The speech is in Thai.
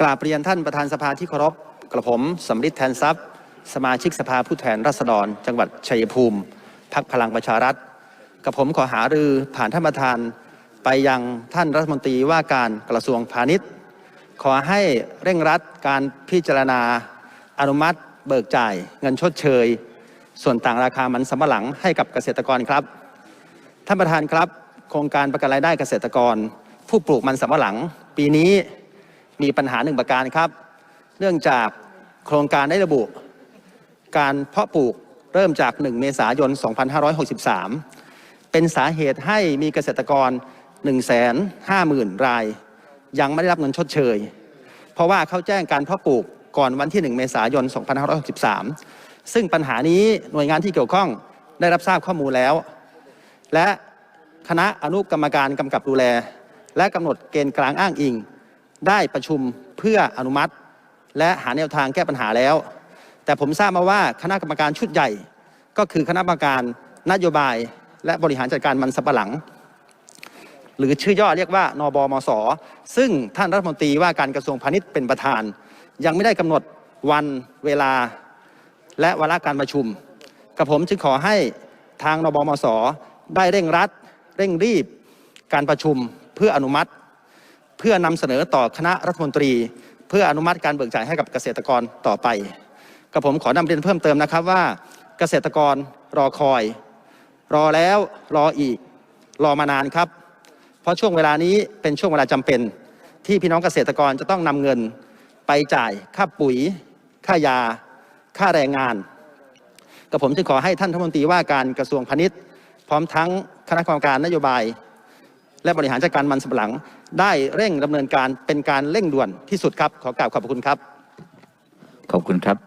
กราบเรียนท่านประธานสภาที่เคารพกระผมสำริดแทนทรัพย์ สมาชิกสภาผู้แทนราษฎร จังหวัดชัยภูมิพักพลังประชารัฐกับผมขอหารือผ่านท่านประธานไปยังท่านรัฐมนตรีว่าการกระทรวงพาณิชย์ ขอให้เร่งรัดการพิจารณาอนุมัติ เบิกจ่าย เงินชดเชย ส่วนต่างราคามันสำปะหลังให้กับเกษตรกรครับ ท่านประธานครับ โครงการประกันรายได้เกษตรกร ผู้ปลูกมันสำปะหลัง ปีนี้ มีปัญหาหนึ่งประการครับ เนื่องจากโครงการได้ระบุ การเพาะปลูกเริ่มจาก 1 เมษายน 2563 เป็นสาเหตุให้มีเกษตรกร 150,000 ราย ยังไม่ได้รับเงินชดเชย เพราะว่าเขาแจ้งการเพาะปลูกก่อนวันที่ 1 เมษายน 2563 ซึ่งปัญหานี้หน่วยงานที่เกี่ยวข้องได้รับทราบข้อมูลแล้ว และคณะอนุกรรมการกำกับดูแล และกำหนดเกณฑ์กลางอ้างอิง ได้ประชุมเพื่ออนุมัติ และหาแนวทางแก้ปัญหาแล้ว แต่ผมทราบมาว่าคณะกรรมการชุดใหญ่ ก็คือคณะกรรมการนโยบาย และบริหารจัดการมันสำปะหลัง หรือชื่อย่อเรียกว่านบมส ซึ่งท่านรัฐมนตรีว่าการกระทรวงพาณิชย์เป็นประธาน ยังไม่ได้กำหนดวันเวลา และวาระการประชุมกับผมจึงขอให้ทางนบมส ได้เร่งรัด เร่งรีบ การประชุมเพื่ออนุมัติ เพื่อนำเสนอต่อคณะรัฐมนตรี เพื่ออนุมัติการเบิกจ่ายให้กับเกษตรกรต่อไปกับผมขอนำเรียนเพิ่มเติมนะครับว่า เกษตรกรรอคอย รอแล้วรออีก รอมานานครับ เพราะช่วงเวลานี้เป็นช่วงเวลาจำเป็น ที่พี่น้องเกษตรกรจะต้องนำเงินไปจ่ายค่าปุ๋ย ค่ายา ค่าแรงงานกับผมจึงขอให้ท่านรัฐมนตรีว่าการกระทรวงพาณิชย์ พร้อมทั้งคณะกรรมการนโยบาย และบริหารจัดการมันสำปะหลัง ได้เร่งดำเนินการเป็นการเร่งด่วนที่สุดครับ ขอกราบขอบพระคุณครับ ขอบคุณครับ